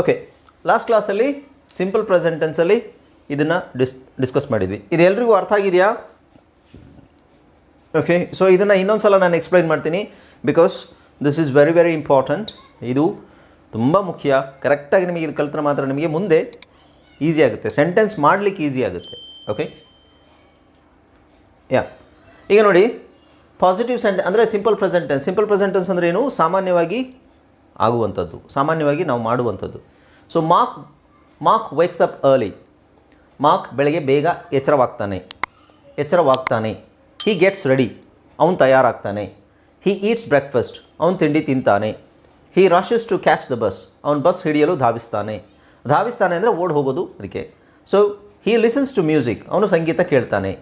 Okay last ಕ್ಲಾಸಲ್ಲಿ simple ಪ್ರೆಸೆಂಟೆನ್ಸಲ್ಲಿ ಇದನ್ನು ಡಿಸ್ ಡಿಸ್ಕಸ್ ಮಾಡಿದ್ವಿ. ಇದು ಎಲ್ರಿಗೂ ಅರ್ಥ ಆಗಿದೆಯಾ? ಓಕೆ ಸೊ ಇದನ್ನು ಇನ್ನೊಂದು ಸಲ ನಾನು ಎಕ್ಸ್ಪ್ಲೈನ್ ಮಾಡ್ತೀನಿ because this is very very important ಇದು ತುಂಬ ಮುಖ್ಯ. ಕರೆಕ್ಟಾಗಿ ನಿಮಗೆ ಇದು ಕಲ್ತ್ರೆ ಮಾತ್ರ ನಿಮಗೆ ಮುಂದೆ ಈಸಿ ಆಗುತ್ತೆ. ಸೆಂಟೆನ್ಸ್ ಮಾಡಲಿಕ್ಕೆ ಈಸಿ ಆಗುತ್ತೆ. ಓಕೆ ಯಾ ಈಗ ನೋಡಿ ಪಾಸಿಟಿವ್ ಸೆಂಟೆ ಅಂದರೆ ಸಿಂಪಲ್ ಪ್ರೆಸೆಂಟೆನ್ಸ್ ಸಿಂಪಲ್ ಪ್ರೆಸೆಂಟೆನ್ಸ್ ಅಂದರೆ ಏನು? ಸಾಮಾನ್ಯವಾಗಿ ಆಗುವಂಥದ್ದು. ಸಾಮಾನ್ಯವಾಗಿ ನಾವು ಮಾಡುವಂಥದ್ದು. So Mark Mark wakes up early Mark ಬೆಳಗ್ಗೆ ಬೇಗ ಎಚ್ಚರವಾಗ್ತಾನೆ. ಎಚ್ಚರವಾಗ್ತಾನೆ. ಹಿ ಗೆಟ್ಸ್ ರೆಡಿ ಅವನು ತಯಾರಾಗ್ತಾನೆ. ಹಿ ಈಟ್ಸ್ ಬ್ರೇಕ್ಫಾಸ್ಟ್ ಅವನು ತಿಂಡಿ ತಿಂತಾನೆ. He rushes to catch the bus ಅವನು ಬಸ್ ಹಿಡಿಯಲು ಧಾವಿಸ್ತಾನೆ. ಧಾವಿಸ್ತಾನೆ ಅಂದರೆ ಓಡ್ ಹೋಗೋದು ಅದಕ್ಕೆ. So he listens to music ಅವನು ಸಂಗೀತ ಕೇಳ್ತಾನೆ.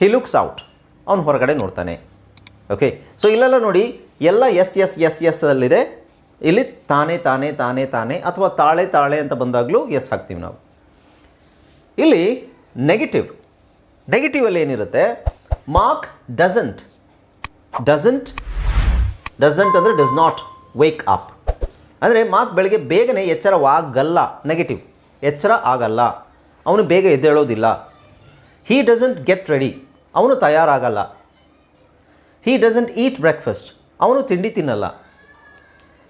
ಹಿ ಲುಕ್ಸ್ ಔಟ್ ಅವನು ಹೊರಗಡೆ ನೋಡ್ತಾನೆ. ಓಕೆ ಸೊ ಇಲ್ಲೆಲ್ಲ ನೋಡಿ ಎಲ್ಲ ಎಸ್ ಎಸ್ ಎಸ್ ಎಸ್ ಅಲ್ಲಿದೆ. ಇಲ್ಲಿ ತಾನೇ ತಾನೇ ತಾನೇ ತಾನೇ ಅಥವಾ ತಾಳೆ ತಾಳೆ ಅಂತ ಬಂದಾಗಲೂ ಎಸ್ ಹಾಕ್ತೀವಿ ನಾವು. ಇಲ್ಲಿ ನೆಗೆಟಿವ್ ನೆಗೆಟಿವಲ್ಲಿ ಏನಿರುತ್ತೆ? ಮಾರ್ಕ್ ಡಸಂಟ್ ಡಸಂಟ್ ಡಸಂಟ್ ಅಂದರೆ ಡಸ್ ನಾಟ್ ವೇಕ್ ಅಪ್ ಅಂದರೆ ಮಾರ್ಕ್ ಬೆಳಗ್ಗೆ ಬೇಗನೆ ಎಚ್ಚರವಾಗಲ್ಲ ನೆಗೆಟಿವ್ ಎಚ್ಚರ ಆಗಲ್ಲ. ಅವನು ಬೇಗ ಎದ್ದೇಳೋದಿಲ್ಲ ಹೀ ಡಸಂಟ್ ಗೆಟ್ ರೆಡಿ ಅವನು ತಯಾರಾಗಲ್ಲ. ಹೀ ಡಸಂಟ್ ಈಟ್ ಬ್ರೇಕ್ಫಾಸ್ಟ್ ಅವನು ತಿಂಡಿ ತಿನ್ನಲ್ಲ.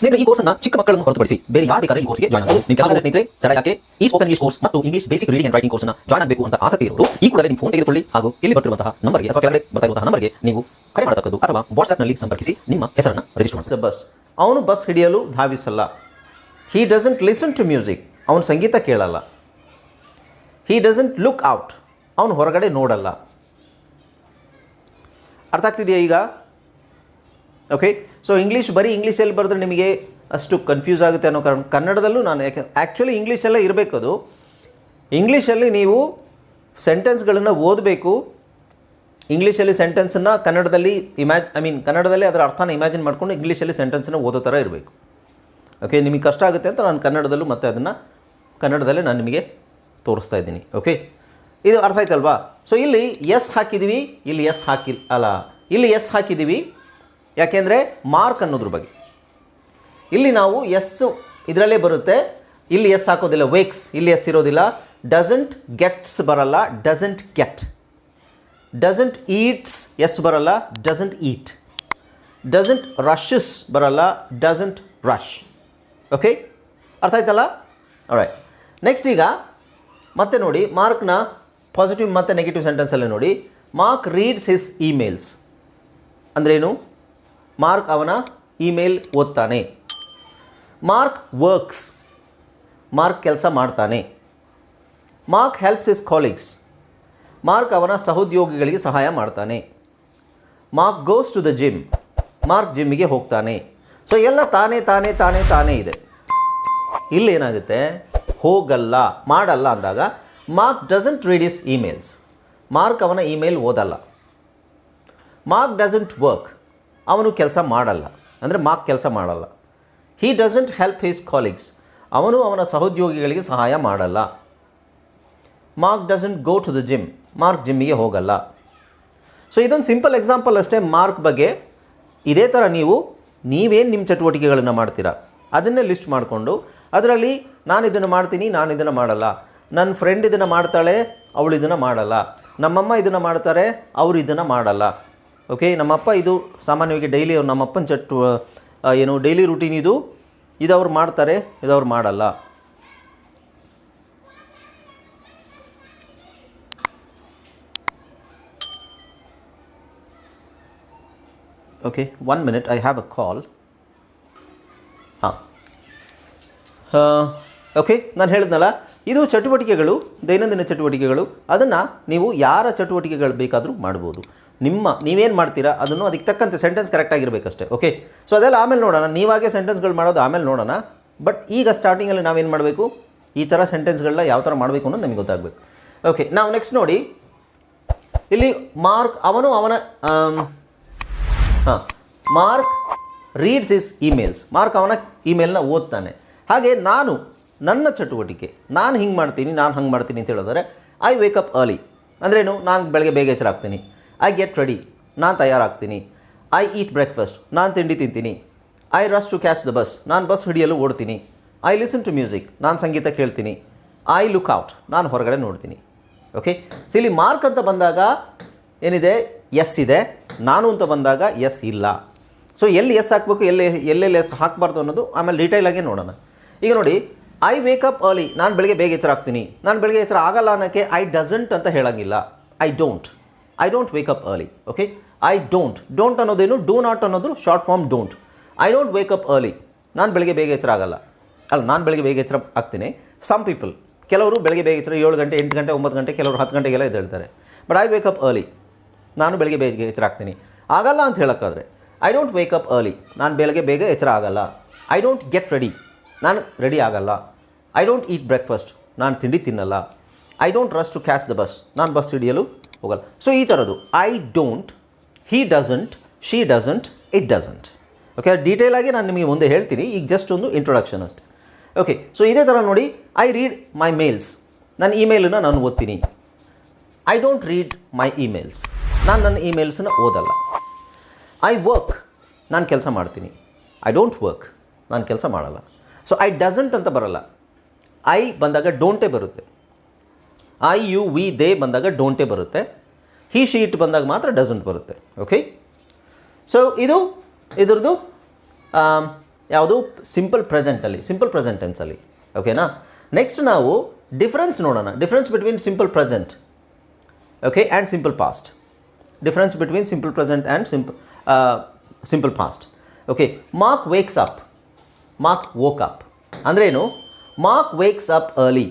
ಸ್ನೇಹಿತರೆ, ಈ ಕೋರ್ಸ್ನ ಚಿಕ್ಕ ಮಕ್ಕಳನ್ನು ಹೊರತುಪಡಿಸಿ ಬೇರೆ ಯಾರು ಬೇಕಾದ್ರೆ ಈ ಕೋರ್ಸ್ಗೆ ಜಾಯ್ನ್ ಆಗಬಹುದು ನಿಮ್ಮ ಕೆಲವು ಸ್ನೇಹಿತರೆ, ತಡ ಯಾಕೆ? ಈ ಸ್ಪೋಕನ್ ಇಂಗ್ಲಿಷ್ ಕೋರ್ಸ್ ಮತ್ತು English basic reading and writing ಕೋರ್ಸ್ನ ಜಾಯ್ನ್ ಆಗಬೇಕು ಅಂತ ಆಸಕ್ತಿ ಇರುವುದು ಈ ಕೂಡಲೇ ನಿಮ್ಮ ಫೋನ್ ತೆಗೆದುಕೊಳ್ಳಿ ಹಾಗೂ ಇಲ್ಲಿ ಬರ್ತಿರುವಂತಹ ನಂಬರ್ಗೆ ಅಥವಾ ಕೆಳಗಡೆ ಬರ್ತಾ ನಂಬರ್ಗೆ ನೀವು ಕರೆ ಮಾಡತಕ್ಕದ್ದು ಅಥವಾ ವಾಟ್ಸ್ಆಪ್ನಲ್ಲಿ ಸಂಪರ್ಕಿಸಿ ನಿಮ್ಮ ಹೆಸರನ್ನು ರಿಜಿಸ್ಟರ್ ಮಾಡಿ ಬಸ್ ಅವನು ಬಸ್ ಹಿಡಿಯಲು ಧಾವಿಸಲ್ಲ. He doesn't listen to music ಅವನು ಸಂಗೀತ ಕೇಳಲ್ಲ. ಹೀ ಡಸಂಟ್ ಲುಕ್ ಔಟ್ ಅವನು ಹೊರಗಡೆ ನೋಡಲ್ಲ. ಅರ್ಥ ಆಗ್ತಿದೆಯಾ ಈಗ? ಓಕೆ ಸೊ ಇಂಗ್ಲೀಷ್ ಬರೀ ಇಂಗ್ಲೀಷಲ್ಲಿ ಬರೆದ್ರೆ ನಿಮಗೆ ಅಷ್ಟು ಕನ್ಫ್ಯೂಸ್ ಆಗುತ್ತೆ ಅನ್ನೋ ಕಾರಣ, ಕನ್ನಡದಲ್ಲೂ ನಾನು ಯಾಕೆ ಆ್ಯಕ್ಚುಲಿ ಇಂಗ್ಲೀಷಲ್ಲೇ ಇರಬೇಕು ಅದು. ಇಂಗ್ಲೀಷಲ್ಲಿ ನೀವು ಸೆಂಟೆನ್ಸ್ಗಳನ್ನು ಓದಬೇಕು. ಇಂಗ್ಲೀಷಲ್ಲಿ ಸೆಂಟೆನ್ಸನ್ನು ಕನ್ನಡದಲ್ಲಿ ಇಮ್ಯಾಜ್ ಐ ಮೀನ್ ಕನ್ನಡದಲ್ಲಿ ಅದರ ಅರ್ಥನ ಇಮ್ಯಾಜಿನ್ ಮಾಡ್ಕೊಂಡು ಇಂಗ್ಲೀಷಲ್ಲಿ ಸೆಂಟೆನ್ಸನ್ನು ಓದೋ ಥರ ಇರಬೇಕು. ಓಕೆ ನಿಮಗೆ ಕಷ್ಟ ಆಗುತ್ತೆ ಅಂತ ನಾನು ಕನ್ನಡದಲ್ಲೂ ಮತ್ತೆ ಅದನ್ನು ಕನ್ನಡದಲ್ಲೇ ನಾನು ನಿಮಗೆ ತೋರಿಸ್ತಾ ಇದ್ದೀನಿ. ಓಕೆ ಇದು ಅರ್ಥ ಆಯ್ತಲ್ವಾ? ಸೊ ಇಲ್ಲಿ ಎಸ್ ಹಾಕಿದ್ದೀವಿ, ಇಲ್ಲಿ ಎಸ್ ಹಾಕಿ, ಅಲ್ಲ, ಇಲ್ಲಿ ಎಸ್ ಹಾಕಿದ್ದೀವಿ. ಯಾಕೆಂದರೆ ಮಾರ್ಕ್ ಅನ್ನೋದ್ರ ಬಗ್ಗೆ. ಇಲ್ಲಿ ನಾವು ಎಸ್ ಇದರಲ್ಲೇ ಬರುತ್ತೆ. ಇಲ್ಲಿ ಎಸ್ ಹಾಕೋದಿಲ್ಲ ವೇಕ್ಸ್ ಇಲ್ಲಿ ಎಸ್ ಇರೋದಿಲ್ಲ. ಡಸಂಟ್ ಗೆಟ್ಸ್ ಬರಲ್ಲ doesn't get doesn't eats S ಬರಲ್ಲ ಡಸಂಟ್ ಈಟ್ ಡಸಂಟ್ ರಶಸ್ ಬರಲ್ಲ ಡಸಂಟ್ ರಶ್ ಓಕೆ ಅರ್ಥ ಆಯ್ತಲ್ಲ? ರೈಟ್ ನೆಕ್ಸ್ಟ್ ಈಗ, ಮತ್ತೆ ನೋಡಿ ಮಾರ್ಕ್ನ ಪಾಸಿಟಿವ್ ಮತ್ತು ನೆಗೆಟಿವ್ ಸೆಂಟೆನ್ಸಲ್ಲೇ ನೋಡಿ. ಮಾರ್ಕ್ ರೀಡ್ಸ್ ಹಿಸ್ ಇಮೇಲ್ಸ್ ಅಂದ್ರೇನು? ಮಾರ್ಕ್ ಅವನ ಇಮೇಲ್ ಓದ್ತಾನೆ. Mark works. ಮಾರ್ಕ್ ಕೆಲಸ ಮಾಡ್ತಾನೆ. Mark helps his colleagues. Mark ಅವನ ಸಹೋದ್ಯೋಗಿಗಳಿಗೆ ಸಹಾಯ ಮಾಡ್ತಾನೆ. Mark goes to the gym. Mark ಜಿಮ್ಮಿಗೆ ಹೋಗ್ತಾನೆ. ಸೊ, ಎಲ್ಲ ತಾನೇ ತಾನೇ ತಾನೇ ತಾನೇ ಇದೆ. ಇಲ್ಲೇನಾಗುತ್ತೆ ಹೋಗಲ್ಲ, ಮಾಡಲ್ಲ ಅಂದಾಗ Mark doesn't read his emails. Mark ಅವನ ಇಮೇಲ್ ಓದಲ್ಲ. Mark doesn't work. ಅವನು ಕೆಲಸ ಮಾಡಲ್ಲ. ಅಂದರೆ ಮಾರ್ಕ್ ಕೆಲಸ ಮಾಡಲ್ಲ. He doesn't help his colleagues ಅವನು ಅವನ ಸಹೋದ್ಯೋಗಿಗಳಿಗೆ ಸಹಾಯ ಮಾಡಲ್ಲ. Mark doesn't go to the gym Mark ಜಿಮ್ಮಿಗೆ ಹೋಗಲ್ಲ. ಸೊ ಇದೊಂದು ಸಿಂಪಲ್ ಎಕ್ಸಾಂಪಲ್ ಅಷ್ಟೇ ಮಾರ್ಕ್ ಬಗ್ಗೆ. ಇದೇ ಥರ ನೀವು, ನೀವೇನು ನಿಮ್ಮ ಚಟುವಟಿಕೆಗಳನ್ನು ಮಾಡ್ತೀರಾ? ಅದನ್ನೇ ಲಿಸ್ಟ್ ಮಾಡಿಕೊಂಡು, ಅದರಲ್ಲಿ ನಾನು ಇದನ್ನು ಮಾಡ್ತೀನಿ, ನಾನು ಇದನ್ನು ಮಾಡಲ್ಲ. ನನ್ನ ಫ್ರೆಂಡ್ ಇದನ್ನು ಮಾಡ್ತಾಳೆ, ಅವಳು ಇದನ್ನು ಮಾಡಲ್ಲ. ನಮ್ಮಮ್ಮ ಇದನ್ನು ಮಾಡ್ತಾರೆ, ಅವರು ಇದನ್ನು ಮಾಡಲ್ಲ. ಓಕೆ ನಮ್ಮಪ್ಪ ಇದು ಸಾಮಾನ್ಯವಾಗಿ ಡೈಲಿ ಅವ್ರು ನಮ್ಮಪ್ಪನ ಚಟ್ ಏನು ಡೈಲಿ ರುಟೀನ್ ಇದು. ಇದು ಅವ್ರು ಮಾಡ್ತಾರೆ, ಇದು ಅವ್ರು ಮಾಡಲ್ಲ. Okay one minute I have a call ಹಾಂ. ಓಕೆ ನಾನು ಹೇಳಿದ್ನಲ್ಲ, ಇದು ಚಟುವಟಿಕೆಗಳು, ದೈನಂದಿನ ಚಟುವಟಿಕೆಗಳು. ಅದನ್ನು ನೀವು ಯಾರ ಚಟುವಟಿಕೆಗಳು ಬೇಕಾದರೂ ಮಾಡ್ಬೋದು. ನಿಮ್ಮ, ನೀವೇನು ಮಾಡ್ತೀರಾ ಅದನ್ನು ಅದಕ್ಕೆ ತಕ್ಕಂತೆ ಸೆಂಟೆನ್ಸ್ ಕರೆಕ್ಟಾಗಿರಬೇಕಷ್ಟೇ ಓಕೆ ಸೊ ಅದೆಲ್ಲ ಆಮೇಲೆ ನೋಡೋಣ. ನೀವಾಗೆ ಸೆಂಟೆನ್ಸ್ಗಳು ಮಾಡೋದು ಆಮೇಲೆ ನೋಡೋಣ. ಬಟ್ ಈಗ ಸ್ಟಾರ್ಟಿಂಗಲ್ಲಿ ನಾವೇನು ಮಾಡಬೇಕು? ಈ ಥರ ಸೆಂಟೆನ್ಸ್ಗಳನ್ನ ಯಾವ ಥರ ಮಾಡಬೇಕು ಅನ್ನೋದು ನಮಗೆ ಗೊತ್ತಾಗಬೇಕು. ಓಕೆ ನಾವು ನೆಕ್ಸ್ಟ್ ನೋಡಿ. ಇಲ್ಲಿ ಮಾರ್ಕ್ ಅವನು ಅವನ ಹಾಂ Mark reads his emails Mark ಅವನ ಇಮೇಲ್ನ ಓದ್ತಾನೆ. ಹಾಗೆ ನಾನು, ನನ್ನ ಚಟುವಟಿಕೆ, ನಾನು ಹಿಂಗೆ ಮಾಡ್ತೀನಿ, ನಾನು ಹಂಗೆ ಮಾಡ್ತೀನಿ ಅಂತ ಹೇಳಿದ್ರೆ ಐ ವೇಕಪ್ ಅರ್ಲಿ ಅಂದ್ರೇನು? ನಾನು ಬೆಳಗ್ಗೆ ಬೇಗ ಎಚ್ಚರ ಆಗ್ತೀನಿ ಐ ಗೆಟ್ ರೆಡಿ ನಾನು ತಯಾರಾಗ್ತೀನಿ. ಐ ಈಟ್ ಬ್ರೇಕ್ಫಾಸ್ಟ್ ನಾನು ತಿಂಡಿ ತಿಂತೀನಿ. I rush to catch the bus ನಾನು ಬಸ್ ಹಿಡಿಯಲು ಓಡ್ತೀನಿ. ಐ ಲಿಸನ್ ಟು ಮ್ಯೂಸಿಕ್ ನಾನು ಸಂಗೀತ ಕೇಳ್ತೀನಿ. ಐ ಲುಕ್ ಔಟ್ ನಾನು ಹೊರಗಡೆ ನೋಡ್ತೀನಿ. ಓಕೆ ಸೊ ಇಲ್ಲಿ ಮಾರ್ಕ್ ಅಂತ ಬಂದಾಗ ಏನಿದೆ? ಎಸ್ ಇದೆ. ನಾನು ಅಂತ ಬಂದಾಗ ಎಸ್ ಇಲ್ಲ. ಸೊ ಎಲ್ಲಿ ಎಸ್ ಹಾಕಬೇಕು, ಎಲ್ಲಿ, ಎಲ್ಲೆಲ್ಲಿ ಎಸ್ ಹಾಕಬಾರ್ದು ಅನ್ನೋದು ಆಮೇಲೆ ಡೀಟೇಲಾಗಿ ನೋಡೋಣ. ಈಗ ನೋಡಿ ಐ ವೇಕ್ ಅಪ್ ಅರ್ಲಿ ನಾನು ಬೆಳಗ್ಗೆ ಬೇಗ ಎಚ್ಚರ ಆಗ್ತೀನಿ ನಾನು ಬೆಳಗ್ಗೆ ಎಚ್ಚರ ಆಗಲ್ಲ ಅನ್ನೋಕ್ಕೆ ಐ ಡಸಂಟ್ ಅಂತ ಹೇಳೋಂಗಿಲ್ಲ. I don't I don't wake up early okay I don't don't ಅನ್ನೋದೇನು do not ಅನ್ನೋದು short form don't I don't wake up early ನಾನು ಬೆಳಗ್ಗೆ ಬೇಗ ಎಚ್ಚರ ಆಗಲ್ಲ. ಅಲ್ಲ, ನಾನು ಬೆಳಗ್ಗೆ ಬೇಗ ಎಚ್ಚರ ಆಗ್ತೀನಿ. ಸಮ್ ಪೀಪಲ್ ಕೆಲವರು ಬೆಳಗ್ಗೆ ಬೇಗ ಎಚ್ಚರ, ಏಳು ಗಂಟೆ, ಎಂಟು ಗಂಟೆ, ಒಂಬತ್ತು ಗಂಟೆ, ಕೆಲವರು ಹತ್ತು ಗಂಟೆಗೆಲ್ಲ ಎದ್ದೇಳ್ತಾರೆ but I wake up early ನಾನು ಬೆಳಗ್ಗೆ ಬೇಗ ಎಚ್ಚರ ಆಗ್ತೀನಿ. ಆಗಲ್ಲ ಅಂತ ಹೇಳೋಕ್ಕಾದ್ರೆ I don't wake up early ನಾನು ಬೆಳಗ್ಗೆ ಬೇಗ ಎಚ್ಚರ ಆಗಲ್ಲ. ಐ ಡೋಂಟ್ ಗೆಟ್ ರೆಡಿ ನಾನು ರೆಡಿ ಆಗಲ್ಲ. ಐ ಡೋಂಟ್ ಈಟ್ ಬ್ರೇಕ್ಫಾಸ್ಟ್ ನಾನು ತಿಂಡಿ ತಿನ್ನಲ್ಲ. I don't rush to catch the bus ನಾನು ಬಸ್ ಹಿಡಿಯಲು ಹೋಗಲ್ಲ. ಸೊ ಈ ಥರದ್ದು I don't he doesn't she doesn't it doesn't okay detail ಆಗಿ ನಾನು ನಿಮಗೆ ಮುಂದೆ ಹೇಳ್ತೀನಿ. ಈಗ ಜಸ್ಟ್ ಒಂದು ಇಂಟ್ರೊಡಕ್ಷನ್ ಅಷ್ಟೆ. ಓಕೆ ಸೊ ಇದೇ ಥರ ನೋಡಿ ಐ ರೀಡ್ ಮೈ ಮೇಲ್ಸ್ ನನ್ನ ಇಮೇಲನ್ನು ನಾನು ಓದ್ತೀನಿ. I don't read my emails ನಾನು ನನ್ನ ಇಮೇಲ್ಸನ್ನ ಓದಲ್ಲ. ಐ ವರ್ಕ್ ನಾನು ಕೆಲಸ ಮಾಡ್ತೀನಿ. ಐ ಡೋಂಟ್ ವರ್ಕ್ ನಾನು ಕೆಲಸ ಮಾಡಲ್ಲ. ಸೊ ಐ ಡಸಂಟ್ ಅಂತ ಬರಲ್ಲ. ಐ ಬಂದಾಗ ಡೋಂಟೇ ಬರುತ್ತೆ. ಐ ಯು ವಿ ದೇ ಬಂದಾಗ ಡೋಂಟೇ ಬರುತ್ತೆ. ಹಿ ಶೀಟ್ ಬಂದಾಗ ಮಾತ್ರ ಡಸಂಟ್ ಬರುತ್ತೆ. ಓಕೆ ಸೊ ಇದು, ಇದ್ರದ್ದು ಯಾವುದು? ಸಿಂಪಲ್ ಪ್ರೆಸೆಂಟಲ್ಲಿ ಸಿಂಪಲ್ ಪ್ರೆಸೆಂಟ್ ಟೆನ್ಸಲ್ಲಿ ಓಕೆನಾ ನೆಕ್ಸ್ಟ್ ನಾವು ಡಿಫ್ರೆನ್ಸ್ ನೋಡೋಣ. Difference between simple present okay and simple past difference between simple present and simple simple past okay Mark wakes up Mark woke up ಅಂದ್ರೇನು? Mark wakes up early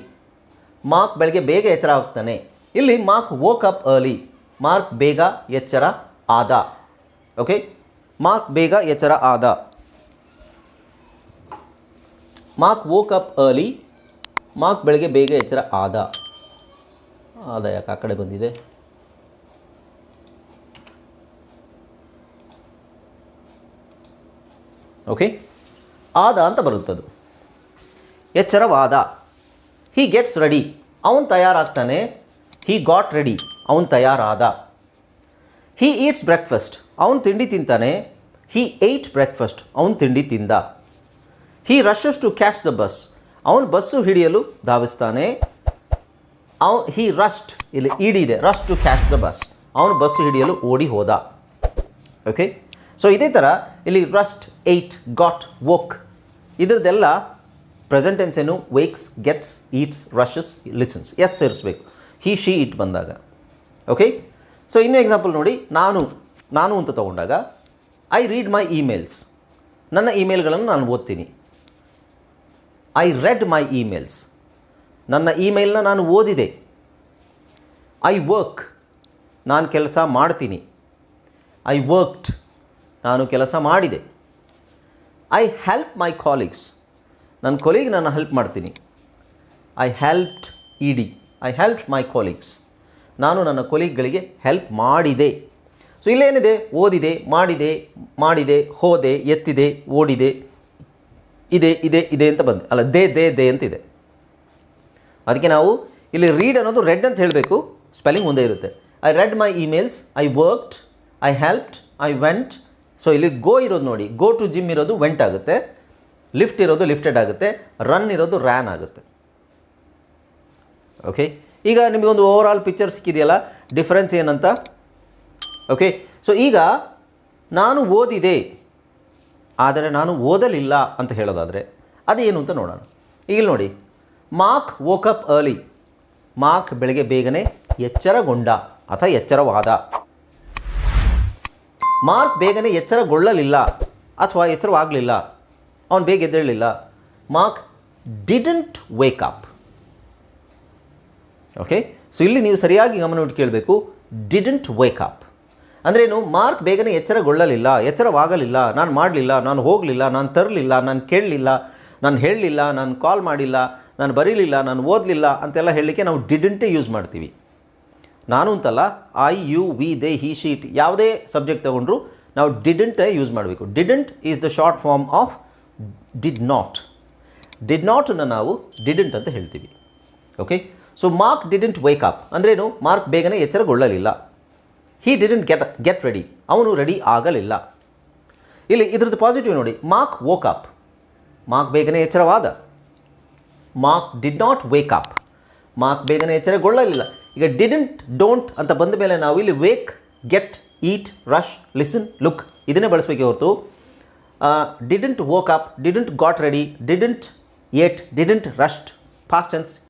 Mark ಬೆಳಗ್ಗೆ ಬೇಗ ಎಚ್ಚರ ಆಗ್ತಾನೆ. ಇಲ್ಲಿ Mark woke up early Mark ಬೇಗ ಎಚ್ಚರ ಆದ. Okay Mark ಬೇಗ ಎಚ್ಚರ ಆದ. Mark woke up early Mark ಬೆಳಗ್ಗೆ ಬೇಗ ಎಚ್ಚರ ಆದ. ಆದ ಯಾಕೆ ಆ ಕಡೆ ಬಂದಿದೆ? ಓಕೆ ಆದ ಅಂತ ಬರುತ್ತದು. ಎಚ್ಚರವಾದ. ಹಿ ಗೆಟ್ಸ್ ರೆಡಿ ಅವನು ತಯಾರಾಗ್ತಾನೆ. ಹಿ ಗಾಟ್ ರೆಡಿ ಅವನು ತಯಾರಾದ. ಹಿ ಈಟ್ಸ್ ಬ್ರೇಕ್ಫಾಸ್ಟ್ ಅವನು ತಿಂಡಿ ತಿಂತಾನೆ. ಹಿ ಏಟ್ ಬ್ರೇಕ್ಫಾಸ್ಟ್ ಅವನು ತಿಂಡಿ ತಿಂದ. He rushes to catch the bus ಅವನು ಬಸ್ಸು ಹಿಡಿಯಲು ಧಾವಿಸ್ತಾನೆ. ಅವ ಹಿ ರಸ್ಟ್ ಇಲ್ಲಿ ಈಡಿದೆ rushed to catch the bus ಅವನು ಬಸ್ಸು ಹಿಡಿಯಲು ಓಡಿ ಹೋದ. ಓಕೆ ಸೊ ಇದೇ ಥರ ಇಲ್ಲಿ ರಸ್ಟ್ ಏಟ್ ಗಾಟ್ ವೋಕ್ ಇದ್ರದ್ದೆಲ್ಲ ಪ್ರೆಸೆಂಟ್ ಟೆನ್ಸ್ ಏನು? Wakes gets eats rushes listens S ಸೇರಿಸ್ಬೇಕು. ಹಿ ಶಿ ಇಟ್ ಬಂದಾಗ. ಓಕೆ ಸೊ ಇನ್ನೂ ಎಕ್ಸಾಂಪಲ್ ನೋಡಿ. ನಾನು ನಾನು ಅಂತ ತಗೊಂಡಾಗ ಐ ರೀಡ್ ಮೈ ಇಮೇಲ್ಸ್ ನನ್ನ ಇಮೇಲ್ಗಳನ್ನು ನಾನು ಓದ್ತೀನಿ. ಐ ರೆಡ್ ಮೈ ಇಮೇಲ್ಸ್ ನನ್ನ ಇಮೇಲ್ನ ನಾನು ಓದಿದೆ. ಐ ವರ್ಕ್ ನಾನು ಕೆಲಸ ಮಾಡ್ತೀನಿ. ಐ ವರ್ಕ್ಡ್ ನಾನು ಕೆಲಸ ಮಾಡಿದೆ. ಐ ಹೆಲ್ಪ್ ಮೈ ಕಾಲೀಗ್ಸ್ ನನ್ನ ಕೊಲೀಗ್ ನಾನು ಹೆಲ್ಪ್ ಮಾಡ್ತೀನಿ. I helped E D I help my colleagues ನಾನು ನನ್ನ ಕೊಲೀಗ್ಗಳಿಗೆ ಹೆಲ್ಪ್ ಮಾಡಿದೆ. ಸೊ ಇಲ್ಲೇನಿದೆ? ಓದಿದೆ, ಮಾಡಿದೆ ಮಾಡಿದೆ, ಹೋದೆ, ಎತ್ತಿದೆ, ಓಡಿದೆ, ಇದೆ ಇದೆ ಇದೆ ಅಂತ ಬಂದೆ. ಅಲ್ಲ, ದೇ ದೇ ದೇ ಅಂತಿದೆ ಅದಕ್ಕೆ ನಾವು ಇಲ್ಲಿ ರೀಡ್ ಅನ್ನೋದು ರೆಡ್ ಅಂತ ಹೇಳಬೇಕು. ಸ್ಪೆಲ್ಲಿಂಗ್ ಮುಂದೆ ಇರುತ್ತೆ. I read my emails I worked I helped I went so ಇಲ್ಲಿ ಗೋ ಇರೋದು ನೋಡಿ. ಗೋ ಟು ಜಿಮ್ ಇರೋದು ವೆಂಟ್ ಆಗುತ್ತೆ. ಲಿಫ್ಟ್ ಇರೋದು ಲಿಫ್ಟೆಡ್ ಆಗುತ್ತೆ ರನ್ ಇರೋದು ರ್ಯಾನ್ ಆಗುತ್ತೆ. ಓಕೆ ಈಗ ನಿಮಗೊಂದು ಓವರ್ ಆಲ್ ಪಿಕ್ಚರ್ ಸಿಕ್ಕಿದೆಯಲ್ಲ ಡಿಫ್ರೆನ್ಸ್ ಏನಂತ? ಓಕೆ ಸೊ ಈಗ ನಾನು ಓದಿದೆ, ಆದರೆ ನಾನು ಓದಲಿಲ್ಲ ಅಂತ ಹೇಳೋದಾದರೆ, ಅದೇನು ಅಂತ ನೋಡೋಣ. ಈಗ ನೋಡಿ ಮಾರ್ಕ್ ವೋಕಪ್ ಅರ್ಲಿ ಮಾರ್ಕ್ ಬೆಳಗ್ಗೆ ಬೇಗನೆ ಎಚ್ಚರಗೊಂಡ, ಅಥವಾ ಎಚ್ಚರವಾದ. ಮಾರ್ಕ್ ಬೇಗನೆ ಎಚ್ಚರಗೊಳ್ಳಲಿಲ್ಲ, ಅಥವಾ ಎಚ್ಚರವಾಗಲಿಲ್ಲ. ಅವನು ಬೇಗ ಎದ್ದೇಳಲಿಲ್ಲ. Mark didn't wake up. Okay? So ಇಲ್ಲಿ ನೀವು ಸರಿಯಾಗಿ ಗಮನವಿಟ್ಟು ಕೇಳಬೇಕು. Didn't wake up. ಅಂದ್ರೇನು ಮಾರ್ಕ್ ಬೇಗನೆ ಎಚ್ಚರಗೊಳ್ಳಲಿಲ್ಲ, ಎಚ್ಚರವಾಗಲಿಲ್ಲ, ನಾನು ಮಾಡಲಿಲ್ಲ, ನಾನು ಹೋಗಲಿಲ್ಲ, ನಾನು ತರಲಿಲ್ಲ, ನಾನು ಕೇಳಲಿಲ್ಲ, ನಾನು ಹೇಳಲಿಲ್ಲ, ನಾನು ಕಾಲ್ ಮಾಡಿಲ್ಲ, ನಾನು ಬರೀಲಿಲ್ಲ, ನಾನು ಓದಲಿಲ್ಲ ಅಂತೆಲ್ಲ ಹೇಳಲಿಕ್ಕೆ ನಾವು ಡಿಡಂಟೇ ಯೂಸ್ ಮಾಡ್ತೀವಿ. ನಾನು ಅಂತಲ್ಲ, I, you, we, they, he she ಯಾವುದೇ ಸಬ್ಜೆಕ್ಟ್ ತಗೊಂಡ್ರು ನಾವು ಡಿಡಂಟೇ ಯೂಸ್ ಮಾಡಬೇಕು. Didn't is the short form of did not did ನಾಟನ್ನು ನಾವು ಡಿಡಂಟ್ ಅಂತ ಹೇಳ್ತೀವಿ. Okay so Mark didn't wake up ಅಂದ್ರೇನು ಮಾರ್ಕ್ ಬೇಗನೆ ಎಚ್ಚರಗೊಳ್ಳಲಿಲ್ಲ. He didn't get get ready ಅವನು ರೆಡಿ ಆಗಲಿಲ್ಲ. ಇಲ್ಲಿ ಇದ್ರದ್ದು ಪಾಸಿಟಿವ್ ನೋಡಿ. ಮಾರ್ಕ್ ವೋಕ್ ಅಪ್ ಮಾರ್ಕ್ ಬೇಗನೆ ಎಚ್ಚರವಾದ. Mark did not wake up Mark ಬೇಗನೆ ಎಚ್ಚರಗೊಳ್ಳಲಿಲ್ಲ. ಈಗ ಡಿಡೆಂಟ್ ಡೋಂಟ್ ಅಂತ ಬಂದ ಮೇಲೆ ನಾವು ಇಲ್ಲಿ wake get eat rush listen look ಇದನ್ನೇ ಬಳಸಬೇಕೆ ಹೊರತು uh, didn't woke up, didn't got ready, didn't yet, didn't rushed, past tense